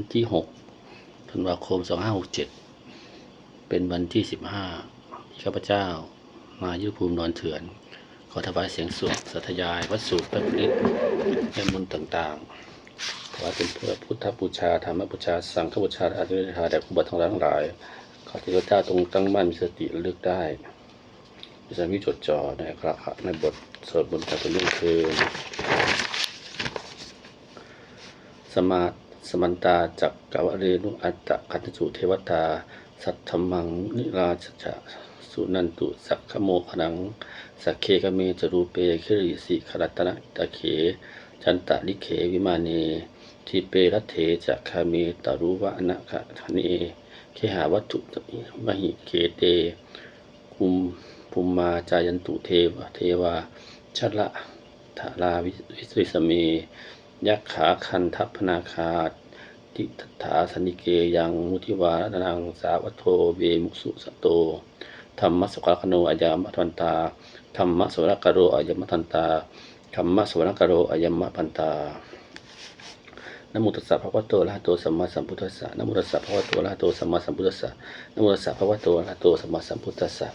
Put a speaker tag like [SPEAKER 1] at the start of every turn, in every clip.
[SPEAKER 1] วันที่หกธันวาคมสองห้าหกเจ็ดเป็นวันที่สิบห้าที่ข้าพเจ้ามายุภูมินอนเถื่อน ขอถวายเสียงสวดสัทยายวัดสูตรพระนิตและมนต่างๆถวายเป็นเพื่อพุทธบูชาธรรมบูชา สังฆบูชาอาริยธาแด่ผู้บัตรทั้งหลายลายขอที่พระเจ้าตรงตั้งมั่นมีสติระลึกได้มีสมาธิจดจ่อในพระในบทสวดบนต์แต่เป็นเรื่องคืนสมา สมันตาจักกวเรนุอัตตะคันตุเทวตา สัทธมังนิราชจะสุนันตุสักขโมขนัง สักเคกเมจรูเปคิริสิขรัตนะตะเข จันตะลิเขวิมาเนทิเปรัตเถจะคาเมตารุวะนะคะเนเคหาวัตถุมหิเกเตคุมภูมิมาจายันตุเทวเทวาชละธาราวิวิสุสเม ยักขาคันทัพพนาคาติตถาสนิเกยังมุทิวานังสาวัตโทเวมุสุสโตธรรมสกลคโนอายามทันตาธรรมสวรกโรอายมทันตาธรรมสวรกโรอายมพันตานโมตัสสะภะคะวะโตอะระหะโตสัมมาสัมพุทธัสสะนโมตัสสะภะคะวะโตอะระหะโตสัมมาสัมพุทธัสสะนโมตัสสะภะคะวะโตอะระหะโตสัมมาสัมพุทธัสสะ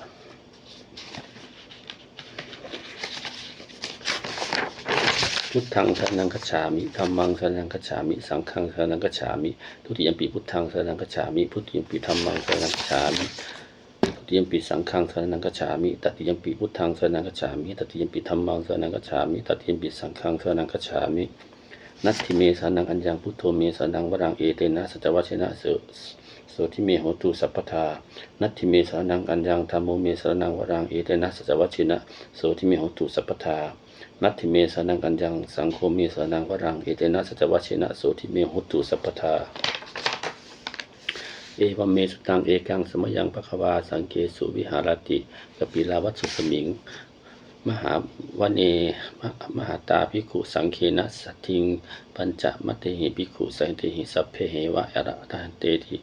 [SPEAKER 1] พุทธังสรณังคัจฉามิธรรมังสรณังคัจฉามิ สังฆังสรณังคัจฉามิ ทุติยมปีพุทธังสรณังคัจฉามิ พุทธิยมปีธรรมังสรณังคัจฉามิ ทุติยมปีสังฆังสรณังคัจฉามิตติยมปีพุทธังสรณังคัจฉามิตติยมปีธรรมังสรณังคัจฉามิตติยมปีสังฆังสรณังคัจฉามิ นัตถิเมสานังอัญญังพุทโธเมสานังวรังเอเตนะสัจวัชนะโสโสทิเมโหตุสัพพทา นัตถิเมสานังอัญญังธรรมโมเมสานังวรังเอเตนะสัจวัชนะโสทิเมโหตุสัพพทา นัตถิเมสานังอัญญัง สังโฆเมสานังวรัง เอเตนะสัจวัชนะโสทิเมโหตุสัพพทา เอวเมสุตังเอกังสมยังปะคะวาสังเกสุวิหารติกปิลาวัตสุสมิง มหาวเนมหมหาตาภิกขุสังเคนะสัตทิง ปัญจมัตเตหิภิกขุสังเตหิสัพเพเหวะอระทันเตติ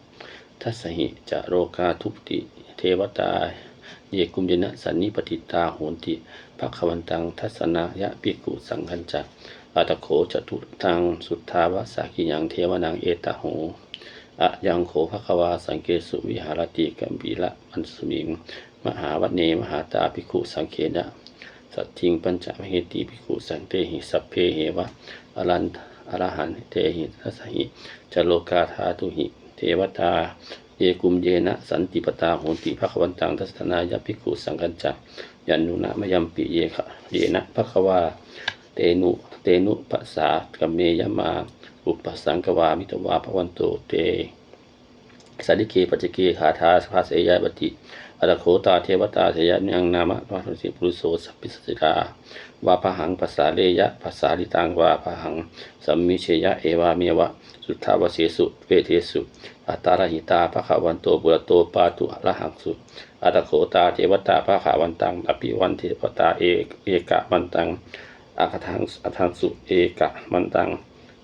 [SPEAKER 1] ทัสสหิจะโรกาทุปติ เทวตา เยกุมยนะสันนิปติตาโหนติภควันตังทัศนายะภิกุสังคัญจักอัตโขจตุทังสุทธาวสากิยังเทวนังเอตโหอะยังโขภควาสังเกสุวิหารติกัมปีละมันสมิงมหาวัเนมหาตาภิกขุสังเคนะสัตทิงปัญจมเหติภิกขุสังเตหิสัพเพเหวะอรันอรหันเตหิทัสหิจโลกาธาตุหิ เทวตา เยกุมเยนะสันติปตาโหติภควันตังทัศนายภิกขุสังกัญจักยันนุนะมยัมปิเยคะเยนะภควาเตนุเตนุภาษากัมเมยมา อุปสังกวามิตวาภวันโตเตสันติเกปัจเกขาธาสภาเสยยบัติ อัตโขตาเทวตาเสยยังนามะวาทุสิปุรุโสสัพพิสสิกาวาพหังภาษาเลยะภาษาลิตังวาพหังสัมมิเชยะเอวาเมวะ สุทธาวเสสุเวเทสุอัตตาลหิตาภควันโตบุรโตปาตุอะรหังสุอัตโขตาเทวตาภควันตังอภิวันเทวตาเอเอกะมันตังอาคทังอัทังสุเอกะมันตัง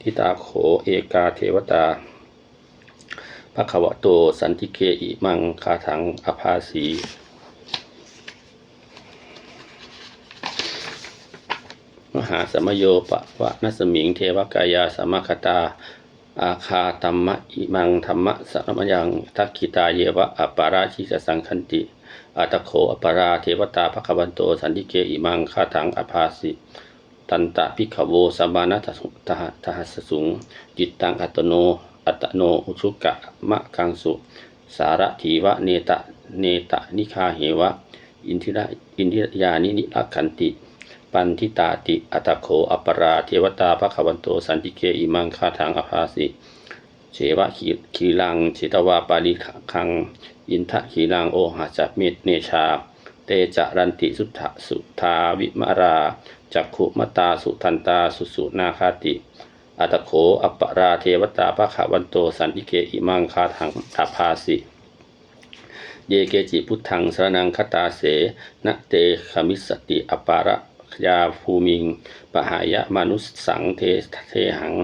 [SPEAKER 1] ทิตาโขเอกาเทวตา ภควะโตสันติเกอิมังคาถังอภาสีมหาสมโยปะวะนัสมิงเทวกายาสมคตา อาคาธรรมะอิมังธรรมะสรมยังทักขิตาเยวะอัปปาราชิสสังคันติอัตโขอัปปาราเทวตาภควันโตสันติเกอิมังคาถังอภาสิตันตะพิขโวสมานทสุทหทหัสสุงจิตตังอัตโน อัตโนอุชุกะมะกังสุ สารถีวะเนตะเนตะนิคาเหวะ อินทิระอินทิยานินิรักขันติ ปันทิตาติอัตโขอัปปราเทวตาภควันโตสันติเกอิมังคาทางอภาสิเฉวะขีขีลังเฉตวาปาลิคัง อินทะขีลังโอหาจเมตเนชา เตจะรันติสุทธสุทาวิมาราจักขุมตาสุทันตาสุสุนาคาติ อัตโขอัปปราเทวตาภควันโตสันติเกอิมังคาทังอภาสิเยเกจิพุทธังสรนังคตาเสนะเตขมิสติอปาระยาภูมิง ปหายะมนุสสังเทเทหัง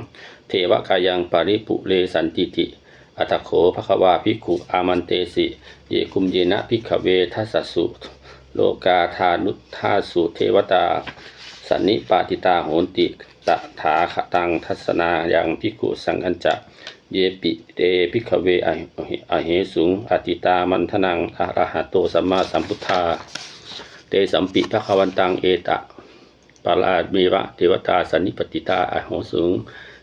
[SPEAKER 1] เทวกายังปริปุเรสันติติอัตโขภควาภิกขุอามันเตสิ เยคุมเยนะภิกขเวทัสสุ โลกาธานุทธาสุเทวตา สันนิปาติตาโหนติ ตถาคตังทัศนาอยังพิกุสังอัญจะเยปิเตพิกเวอเหสุงอติตามันทนังอะระหะโตสัมมาสัมพุทธา เตสัมปิภควันตังเอตะปาลามีวะเทวตาสันนิปติตาอโหสุง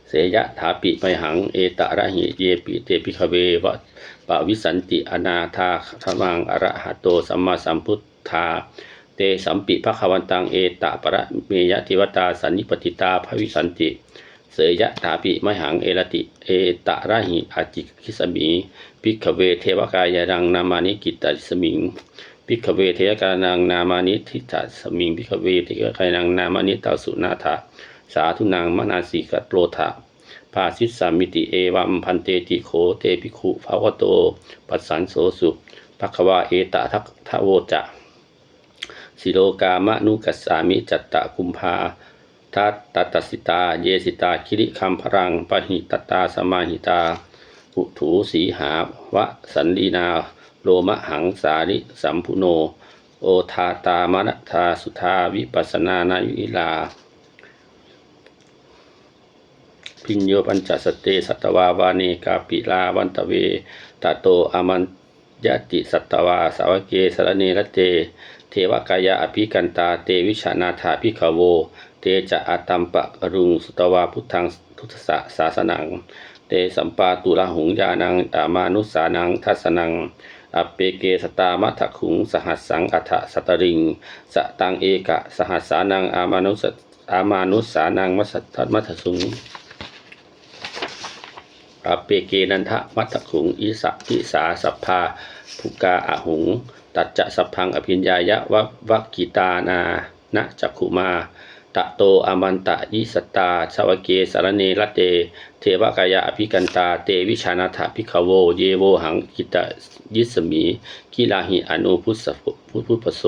[SPEAKER 1] เสยะถาปิไมหังเอตะระหิเยปิเตปิคเววะปะวิสันติอนาธาธมังอระหะโตสัมมาสัมพุทธา เตสัมปิภควันตังเอตะประเมยะเทวตาสันนิปติตาภวิสันติ เสยะถาปิไมหังเอรติ เอตะระหิอาจิคิสมิพิกเวเทวกายรังนามานิกิตตสมิงพิกเวเทยกานังนามานิทิฏฐสมิงพิกเวเทยกานังนามานิตาสุนาถาสาธุนางมนาสีกัตโลธาภาสิสามิติเอวัมพันเตติโขเตภิกขุภาวโต ปัสสันโสสุภควาเอตทักทะโวจะ สิโลกามะนุกัสสามิจัตตะกุมภาทัตตตสิตา เยสิตา คิริคัมพรังปหิตตาสมาหิตาปุถูสีหาวะสันลีนา โลมะหังสาริสัมพุโน โอทาตามนัทาสุทาวิปัสนานายุอิลา พิญโยปัญจสเตสัตวาวาเนกาปิลาวันตเวตาโตอามัน ยติสัตวาสาวกเกสรเนรเต เทวกายะอภิกันตาเตวิชานาถาพิขโว เตจะอาตัมปะรุงสุตวาพุทธังทุตสะสาสนัง เตสัมปาตุลหุงยานังอามานุสานังทัสนังอเปเกสตามัทขุงสหัสสังอัฏสตริง สตังเอกะสหัสสานังอามานุสอามานุสานังมัสทัมัทสุง อปเปเกนันทะมัทขุงอิสะทิสาสัพพาภุกาอะหุง ตัจจะสัพพังอภิญญายะวะวะกิตานานะจักขุมาตะโตอมันตะยิสตาชาวเกสารเนรเต เทวกายะอภิกันตา เตวิชานาถาภิขโว เยโวหังกิตยิสมีกิลาหิอนุพุทธพุทธปโส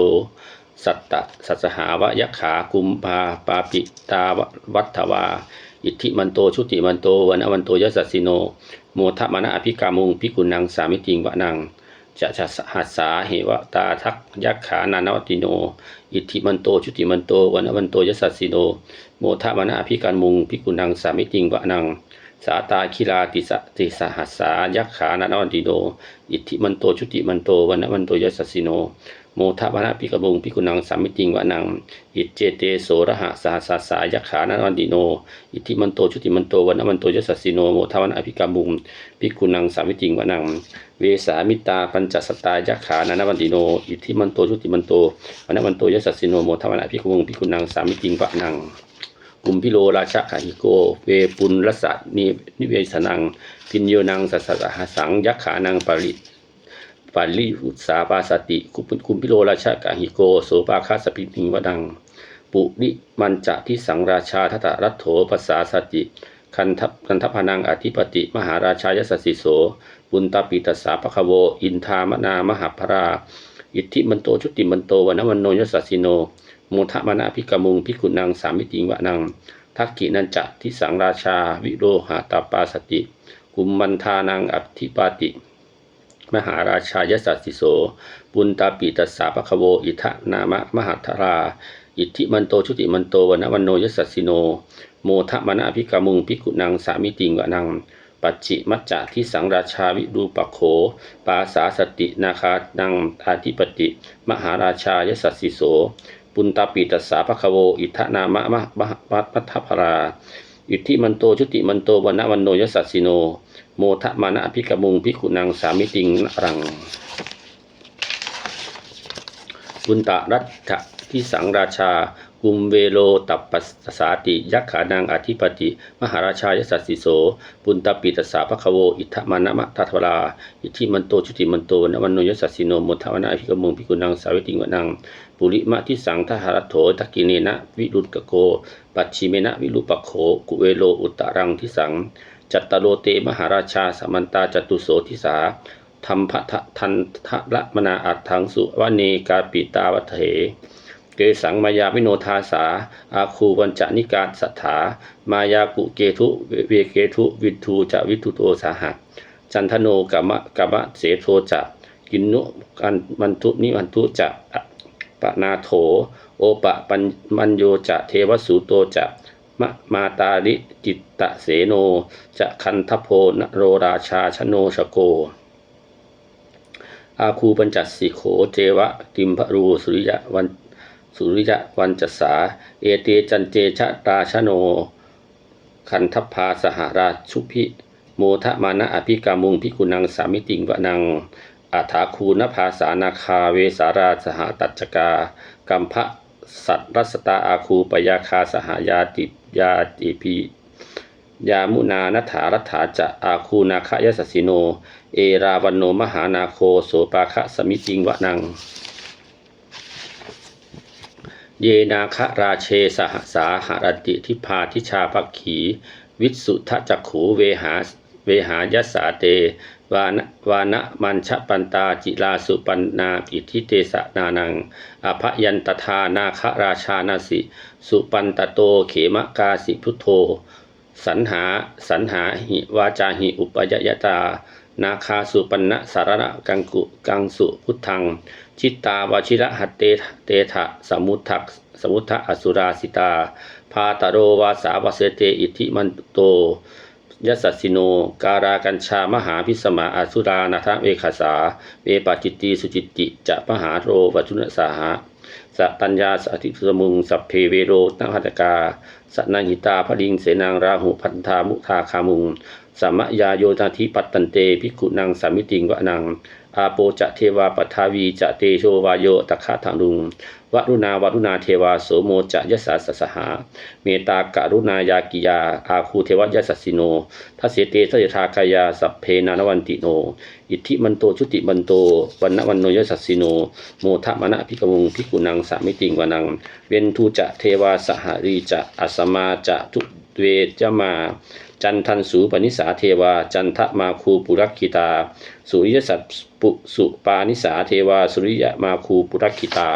[SPEAKER 1] สัตตสัสหาวะยะขากุมภาปาปิตาวะวัฏวา อิทธิมันโตชุติมันโตวันอวันโตยสสสิโน โมทะมนะอภิกามุงพิกุณังสามิติงวะนังจะจะหัสสาเหวตาทักยักขานานวติโน อิทธิมันโตชุติมันโตวันอวันโตยสสสิโน โมทะมนะอภิการมุงพิกุณังสามิติงวะนังสาตาคิลาติสะติสหัสสายักขานานวันติโน อิทธิมันโตชุติมันโตวันอวันโตยสสสิโน โมทะมนะพิกบุงพิกุณังสามิติงวะนัง อิจเจเตโสระหะสหัสาสายักขานันวันติโน อิทธิมันโตชุติมันโตวันนวันโตยสสสิโนโมทวันอภิกามุงพิกุณังสามิติงวะนัง เวสามิตาปัญจสตายักขานันวันติโน อิทธิมันโตชุติมันโตวันนวันโตยสสสิโนโมทวันอภิกามุงพิกุณังสามิติงวะนังกุมพิโลราชาหิโก เวปุลรสะนินิเวสนังพินโยนังสัสสะหาสังยักขานังปริ ปาลิอุตสาปาสติคุปคุมพิโลราชกาหิโกโสปาคาสปินิงวดัง ปุริมันจะที่สังราชาทัตรัตโถภาษาสติคันทัพคันทัพนังอธิปติ มหาราชายสสสิโสปุณตปิตสาปะคะโวอินทามนามหาพรา อิทธิมันโตชุติมันโตวันนวันโนยสสสิโนโมทะมนาพิกามุงพิกุณังสามิติงวะนัง ทักกินันจะที่สังราชา วิโรหาตาปาสติ กุมมันทานังอธิปาติ มหาราชายสัสิโส ปุณตาปีตัสสาปะคะโว อิทะนามะมหาธรา อิทธิมันโตชุติมันโตวนวันโนยสัสิโน โมทะมนาภิกามุงพิกุนังสามิติงวะนัง ปัจจิมัจจะที่สังราชาวิรูปโข ปาสาสตินาคานังอาธิปติ มหาราชายสัสิโส ปุณตาปีตัสสาปะคะโว อิทะนามะมะมะมัทพราอิทธิมันโตชุติมันโตวันวันโนยสัสิโน โมทะมานะพิกมุงพิกุนังสามิติงรังบุญตะรัตถะที่สังราชากุมเวโลตัปปัสสาติ ยักขานังอธิปติ มหาราชายสัสสิโสปุณตปิตสาภคโวอิทธมานะมะทัทวราอิทธิมันโตชุติมันโตนวันโนยสัสสิโนโมทวนาภิกมุงพิกุนังสาวิติงวนัง ปุริมะที่สังทหารโถทักกิเนนะ วิรุตกโก ปัจฉิเมนะวิรุปโข กุเวโลอุตตรังที่สัง จัตตโลเตมหาราชาสมันตาจตุโสทิสาธรรมพัททันทะละมนาอัตถังสุวเนกาปิตาวัเถเกสังมายาวิโนทาสา อาคูวันจานิกาสัทธามายากุเกทุเวเกทุวิทูจะวิทุโตสาหะจันทโนกามะกามะเสโทจะกินนุกันมันทุนิมันทุจะปะนาโถ โอปะปัญมันโยจะเทวสูโตจะ มะมาตาลิจิตตะเสโน จะคันทโพนโรราชาชโนชโก อาคูปัญจสิโขเจวะติมพรูสุริยะวันสุริยะวันจสา เอเตจันเจชะตาชโน คันทพาสหราชุพิโมทะมานะอภิกามุงพิกุนังสามิติงวะนังอาถาคูนภาสานาคาเวสาราสหตัจจกากัมภะสัตรัสตาอาคูปยาคาสหายาติ ยาติพียามุนานัฐารัฐาจะอาคูนาคยสสสิโน เอราวันโนมหานาโคโสปาคะสมิติงวะนัง เยนาคราเชสหสาหรติทิพาทิชาภักขี วิสุทธจักขูเวหาเวหายสาเต วานะวานะมันชปันตาจิลาสุปันนาปิทิเตสะนานังอภยันตทานาคราชานาสิ สุปันตโตเขมกาสิพุทโธ สันหาสันหาหิวาจาหิอุปยยตา นาคาสุปันนะสารณะกังกุกังสุพุทธัง ชิตตาวชิระหัตเตเตถะสมุทักสมุทะอสุราสิตา พาตโรวาสาวเสเตอิทิมันโต ยัสสิโน การากัญชามหาพิสมาอสุรานาทเวขาสาเวปาจิตตีสุจิตติจะมหาโรวัจุนสาหะสัตัญญาสัติสมุงสัพเพเวโรตังหัตกาสนังหิตาพดิงเสนางราหุพันธามุทาคามุงสัมมยาโยนาธิปัตตันเตภิกขุนังสามิติงวะนัง อาโปจะเทวาปัทาวีจะเตโชวาโยตะคะทางลุงวรุณาวรุณาเทวาโสโมจะยสสาสสหา เมตาการุณายากิยา อาคูเทวยสสสิโนทัเสเตทัสเสทากายาสัพเพนานวันติโน อิทธิมันโตชุติมันโตวันนวันโนยสัสสิโน โมทะมณะพิกมุงพิกุนังสามิติงวานัง เวนทูจะเทวาสหรีจะอัสมาจะทุเวจมา จันทันสูปนิสาเทวา จันทมาคูปุรักขิตา สุริยสัตปุสุปานิสาเทวา สุริยมาคูปุรักขิตา